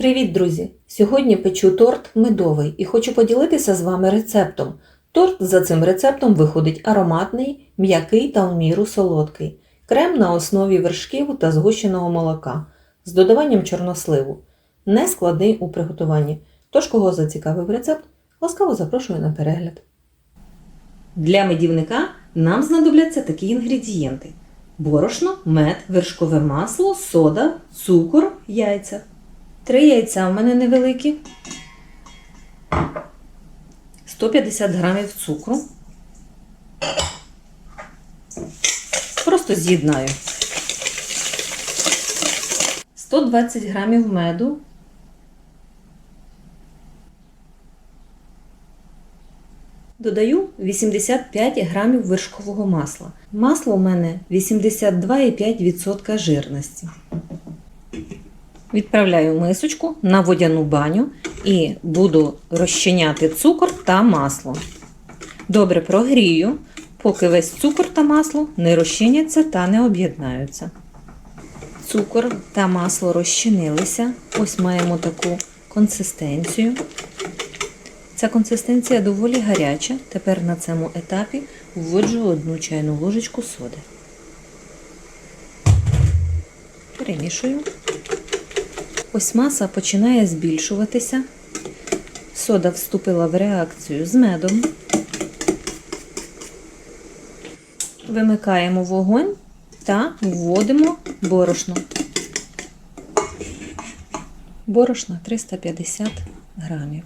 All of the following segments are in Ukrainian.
Привіт, друзі! Сьогодні печу торт медовий і хочу поділитися з вами рецептом. Торт за цим рецептом виходить ароматний, м'який та в міру солодкий. Крем на основі вершків та згущеного молока з додаванням чорносливу. Не складний у приготуванні. Тож, кого зацікавив рецепт, ласкаво запрошую на перегляд. Для медівника нам знадобляться такі інгредієнти: борошно, мед, вершкове масло, сода, цукор, яйця. Три яйця у мене невеликі. 150 грамів цукру. Просто з'єднаю. 120 грамів меду. Додаю 85 грамів вершкового масла. Масло у мене 82,5% жирності. Відправляю мисочку на водяну баню і буду розчиняти цукор та масло. Добре прогрію, поки весь цукор та масло не розчиняться та не об'єднаються. Цукор та масло розчинилися. Ось маємо таку консистенцію. Ця консистенція доволі гаряча. Тепер на цьому етапі вводжу одну чайну ложечку соди. Перемішую. Ось маса починає збільшуватися. Сода вступила в реакцію з медом. Вимикаємо вогонь та вводимо борошно. Борошно 350 грамів.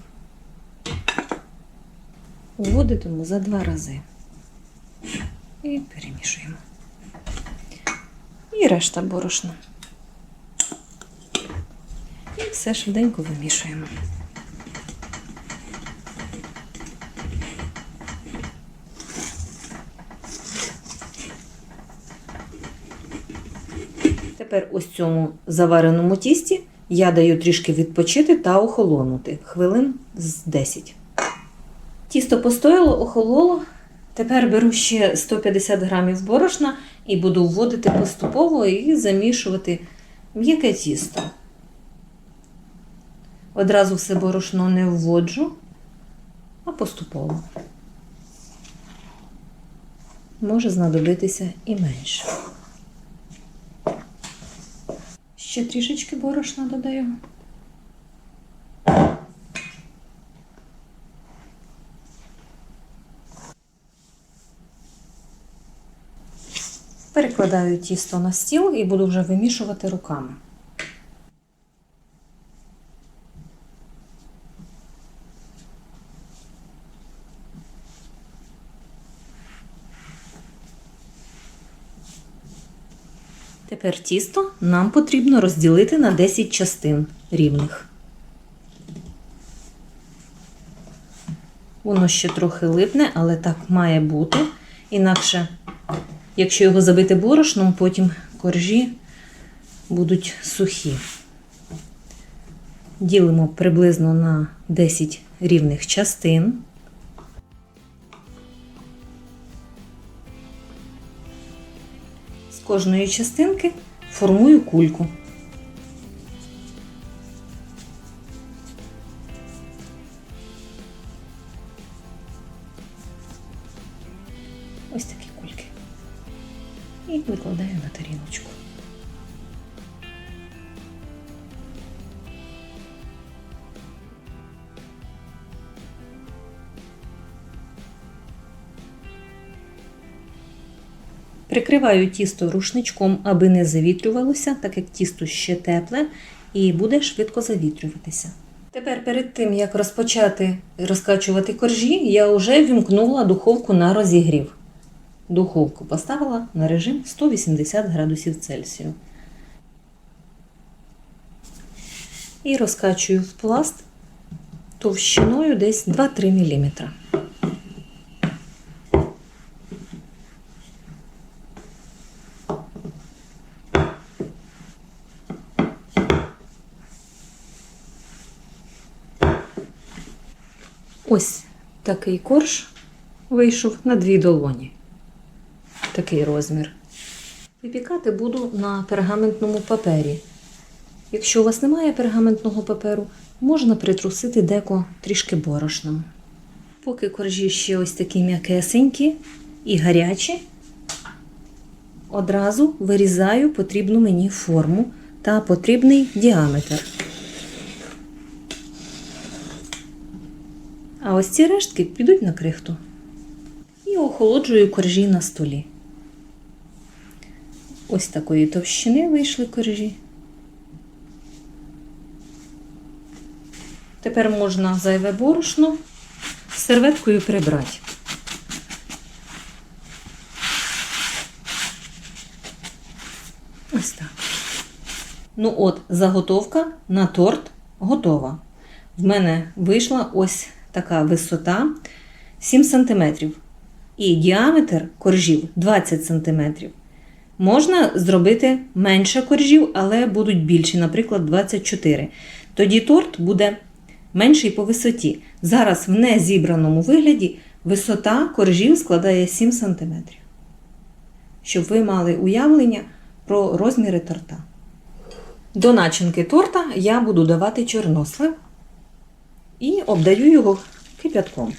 Вводитиму за два рази. І перемішуємо. І решта борошна. Все швиденько вимішуємо. Тепер ось цьому завареному тісті я даю трішки відпочити та охолонути хвилин з 10. Тісто постояло, охололо. Тепер беру ще 150 грамів борошна і буду вводити поступово і замішувати м'яке тісто. Одразу все борошно не вводжу, а поступово. Може знадобитися і менше. Ще трішечки борошна додаю. Перекладаю тісто на стіл і буду вже вимішувати руками. Тепер тісто нам потрібно розділити на 10 частин рівних. Воно ще трохи липне, але так має бути. Інакше, якщо його забити борошном, потім коржі будуть сухі. Ділимо приблизно на 10 рівних частин. Кожної частинки формую кульку. Ось такі кульки. І викладаю на тарілочку. Прикриваю тісто рушничком, аби не завітрювалося, так як тісто ще тепле і буде швидко завітрюватися. Тепер перед тим, як розпочати розкачувати коржі, я вже вімкнула духовку на розігрів. Духовку поставила на режим 180 градусів Цельсію. І розкачую в пласт товщиною десь 2-3 мм. Ось такий корж вийшов на дві долоні. Такий розмір. Випікати буду на пергаментному папері. Якщо у вас немає пергаментного паперу, можна притрусити деко трішки борошном. Поки коржі ще ось такі м'якесенькі і гарячі, одразу вирізаю потрібну мені форму та потрібний діаметр. А ось ці рештки підуть на крихту. І охолоджую коржі на столі. Ось такої товщини вийшли коржі. Тепер можна зайве борошно серветкою прибрати. Ось так. Ну от, заготовка на торт готова. В мене вийшла ось така висота 7 см. І діаметр коржів 20 см. Можна зробити менше коржів, але будуть більші, наприклад, 24. Тоді торт буде менший по висоті. Зараз в незібраному вигляді висота коржів складає 7 см. Щоб ви мали уявлення про розміри торта. До начинки торта я буду давати чорнослив і обдаю його кип'ятком.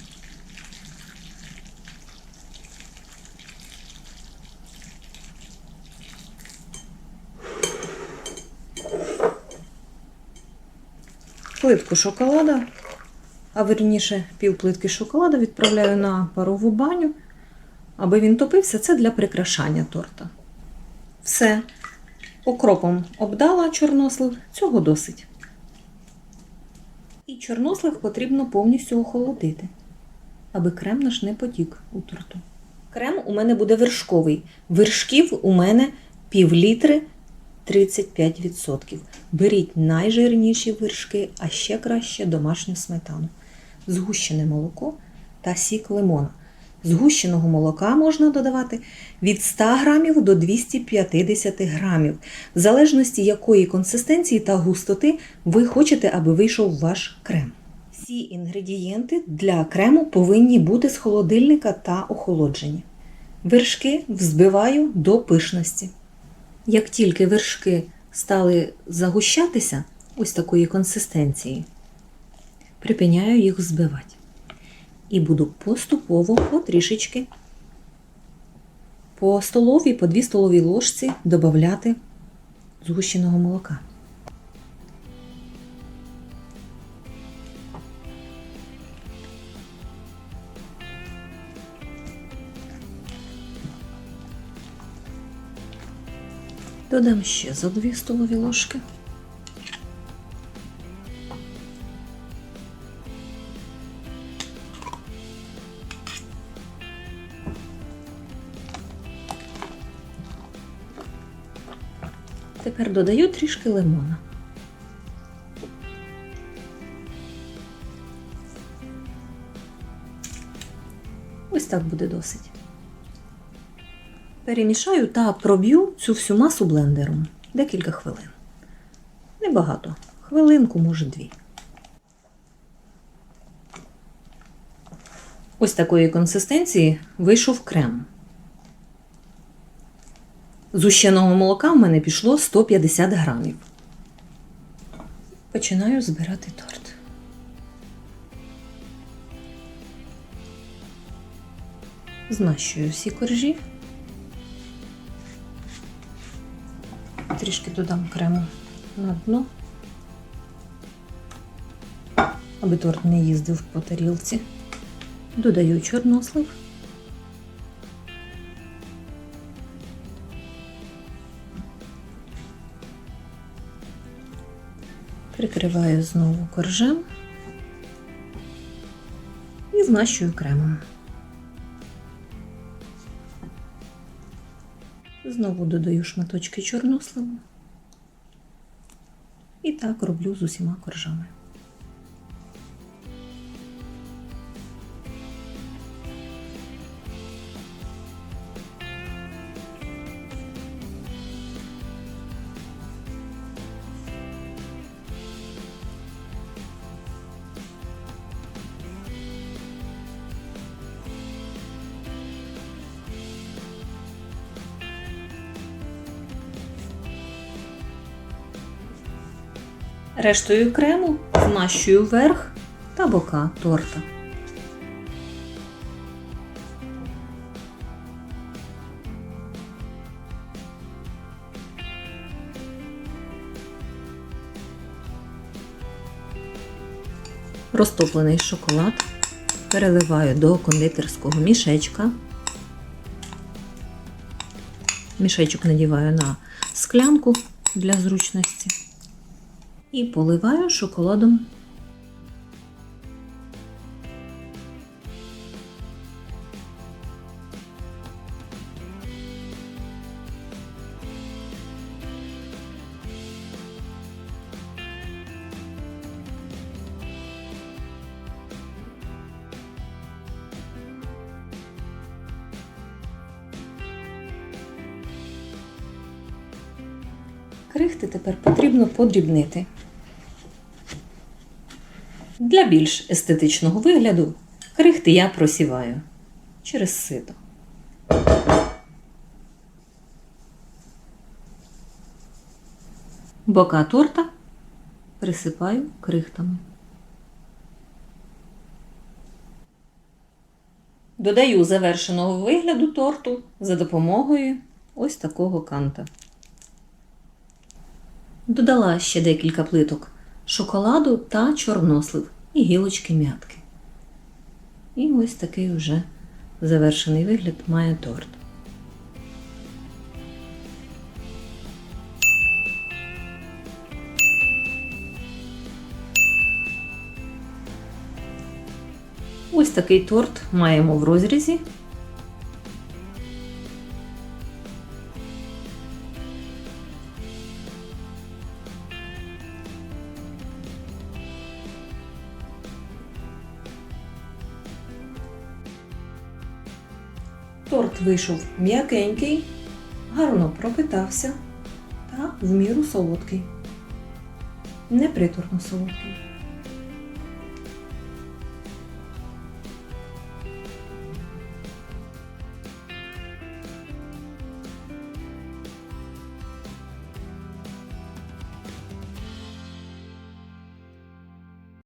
Плитку шоколада, а верніше пів плитки шоколада відправляю на парову баню, аби він топився. Це для прикрашання торта. Все. Окропом обдала чорнослив, цього досить. І чорнослив потрібно повністю охолодити, аби крем наш не потік у торту. Крем у мене буде вершковий. Вершків у мене пів літри 35%. Беріть найжирніші вершки, а ще краще домашню сметану, згущене молоко та сік лимона. Згущеного молока можна додавати від 100 грамів до 250 грамів, в залежності якої консистенції та густоти ви хочете, аби вийшов ваш крем. Всі інгредієнти для крему повинні бути з холодильника та охолоджені. Вершки взбиваю до пишності. Як тільки вершки стали загущатися ось такої консистенції, припиняю їх взбивати. І буду поступово потрішечки по столовій, по 2 столовій ложці додати згущеного молока. Додам ще за 2 столові ложки. Тепер додаю трішки лимона. Ось так буде досить. Перемішаю та проб'ю цю всю масу блендером декілька хвилин. Небагато. Хвилинку, може дві. Ось такої консистенції вийшов крем. З ущеного молока в мене пішло 150 грамів. Починаю збирати торт. Змащую всі коржі. Трішки додам крему на дно, аби торт не їздив по тарілці. Додаю чорнослив. Прикриваю знову коржем і змащую кремом. Знову додаю шматочки чорносливу. І так роблю з усіма коржами. Рештою крему змащую верх та бока торта. Розтоплений шоколад переливаю до кондитерського мішечка. Мішечок надіваю на склянку для зручності і поливаю шоколадом. Крихти тепер потрібно подрібнити. Для більш естетичного вигляду крихти я просіваю через сито. Бока торта присипаю крихтами. Додаю завершеного вигляду торту за допомогою ось такого канта. Додала ще декілька плиток шоколаду та чорнослив і гілочки м'ятки. І ось такий вже завершений вигляд має торт. Ось такий торт маємо в розрізі. Вийшов м'якенький, гарно пропитався та в міру солодкий. Не приторно солодкий.